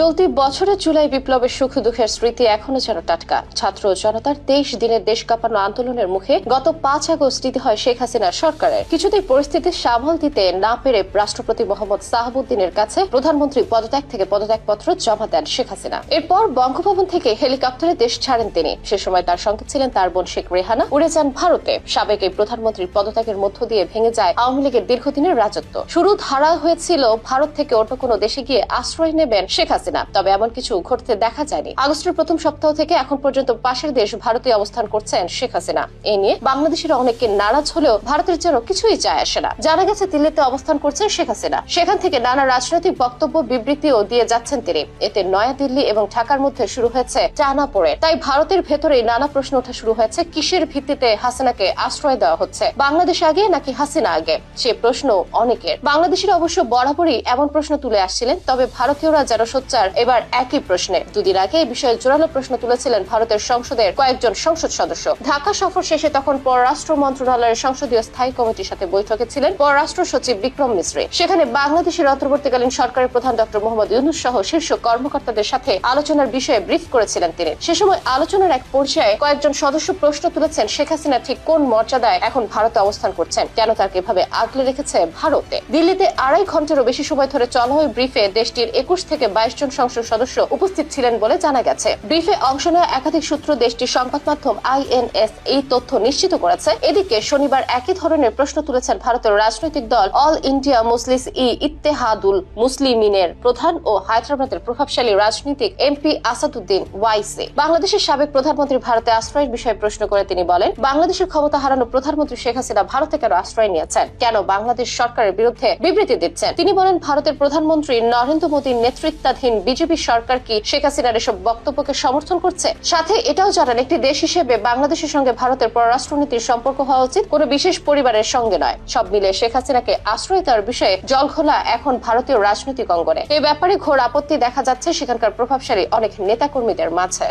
চলতি বছরের জুলাই বিপ্লবের সুখ দুঃখের স্মৃতি এখনও যেন টাটকা। ছাত্র জনতার তেইশ দিনের দেশ কাঁপানো আন্দোলনের মুখে গত পাঁচ আগস্ট হয় শেখ হাসিনার সরকারের। কিছুতেই পরিস্থিতি সামাল দিতে না পেরে রাষ্ট্রপতি মোহাম্মদ সাহাবুদ্দিনের কাছে প্রধানমন্ত্রী পদত্যাগ থেকে পদত্যাগপত্র জমা দেন শেখ হাসিনা। এরপর বঙ্গভবন থেকে হেলিকপ্টারে দেশ ছাড়েন তিনি। সে সময় তার সঙ্গে ছিলেন তার বোন শেখ রেহানা। উড়ে যান ভারতে। সাবেক এই প্রধানমন্ত্রীর পদত্যাগের মধ্য দিয়ে ভেঙে যায় আওয়ামী লীগের দীর্ঘদিনের রাজত্ব। শুরু ধারা হয়েছিল, ভারত থেকে অন্য কোনো দেশে গিয়ে আশ্রয় নেবেন শেখ হাসিনা। তবে এমন কিছু ঘটতে দেখা যায়নি। আগস্টের প্রথম সপ্তাহ থেকে এখন পর্যন্ত পাশের দেশ ভারতে অবস্থান করছেন শেখ হাসিনা। এ নিয়ে বাংলাদেশের অনেকে নারাজ হলেও ভারতের যেন কিছুই যায় আসে না। জানা গেছে, দিল্লিতে অবস্থান করছেন শেখ হাসিনা। সেখান থেকে নানা রাজনৈতিক বক্তব্য, বিবৃতিও দিয়ে যাচ্ছেন তিনি। এতে নয়াদিল্লি এবং ঢাকার মধ্যে শুরু হয়েছে টানা পড়ে। তাই ভারতের ভেতরে নানা প্রশ্ন ওঠা শুরু হয়েছে, কিসের ভিত্তিতে হাসিনাকে আশ্রয় দেওয়া হচ্ছে? বাংলাদেশ আগে নাকি হাসিনা আগে? সে প্রশ্ন অনেকের। বাংলাদেশের অবশ্য বরাবরই এমন প্রশ্ন তুলে আসছিলেন, তবে ভারতীয়রা যেন সোচ্চার এবার একই প্রশ্নে। দুদিন আগে এই বিষয়ে জোরালো প্রশ্ন তুলেছিলেন ভারতের সংসদের কয়েকজন সংসদ সদস্য। ঢাকা সফর শেষে তখন পররাষ্ট্র মন্ত্রণালয়ের সংসদীয় স্থায়ী কমিটির সাথে বৈঠকে ছিলেন পররাষ্ট্র সচিব বিক্রম মিশ্রে। সেখানে বাংলাদেশের অন্তর্বর্তীকালীন সরকারের প্রধান ডক্টর মোহাম্মদ ইউনুস সহ শীর্ষ কর্মকর্তাদের সাথে আলোচনার বিষয়ে ব্রিফ করেছিলেন তিনি। সে সময় আলোচনার এক পর্যায়ে কয়েকজন সদস্য প্রশ্ন তুলেছেন শেখ হাসিনা ঠিক কোন মর্যাদায় এখন ভারতে অবস্থান করছেন, কেন তাকে এভাবে আগলে রেখেছে ভারতে? দিল্লিতে আড়াই ঘন্টারও বেশি সময় ধরে চলা ওই ব্রিফে দেশটির একুশ থেকে বাইশ জন সংসদ সদস্য উপস্থিত ছিলেন বলে জানা গেছে। ব্রিফে অংশ নেওয়া একাধিক সূত্র দেশটির সংবাদ মাধ্যম আইএনএস এই তথ্য নিশ্চিত করেছে। এদিকে শনিবার একই ধরনের প্রশ্ন তুলেছেন ভারতের রাজনৈতিক দল অল ইন্ডিয়া মুসলিস ই ইত্তেহাদুল মুসলিমিনের প্রধান ও হায়দ্রাবাদের প্রভাবশালী রাজনীতিক এমপি আসাদুদ্দিন ওয়াইসে। বাংলাদেশের সাবেক প্রধানমন্ত্রী ভারতে আশ্রয়ের বিষয়ে প্রশ্ন করে তিনি বলেন, বাংলাদেশের ক্ষমতা হারানো প্রধানমন্ত্রী শেখ হাসিনা ভারতে কেন আশ্রয় নিয়েছেন? কেন বাংলাদেশ সরকারের বিরুদ্ধে বিবৃতি দিচ্ছেন? তিনি বলেন, ভারতের প্রধানমন্ত্রী নরেন্দ্র মোদীর নেতৃত্বাধীন বিজেপি সরকার কি শেখ হাসিনার এসব বক্তব্যকে সমর্থন করছে? সাথে এটাও জানান, একটি দেশ হিসেবে বাংলাদেশের সঙ্গে ভারতের পররাষ্ট্রনীতির সম্পর্ক হওয়া উচিত, কোনো বিশেষ পরিবারের সঙ্গে নয়। সব মিলে শেখ হাসিনাকে আশ্রয় দেওয়ার বিষয়ে জলখোলা এখন ভারতীয় রাজনৈতিক অঙ্গনে। এ ব্যাপারে ঘোর আপত্তি দেখা যাচ্ছে, সেখানকার প্রভাবশালী অনেক নেতাকর্মীদের মাঝে।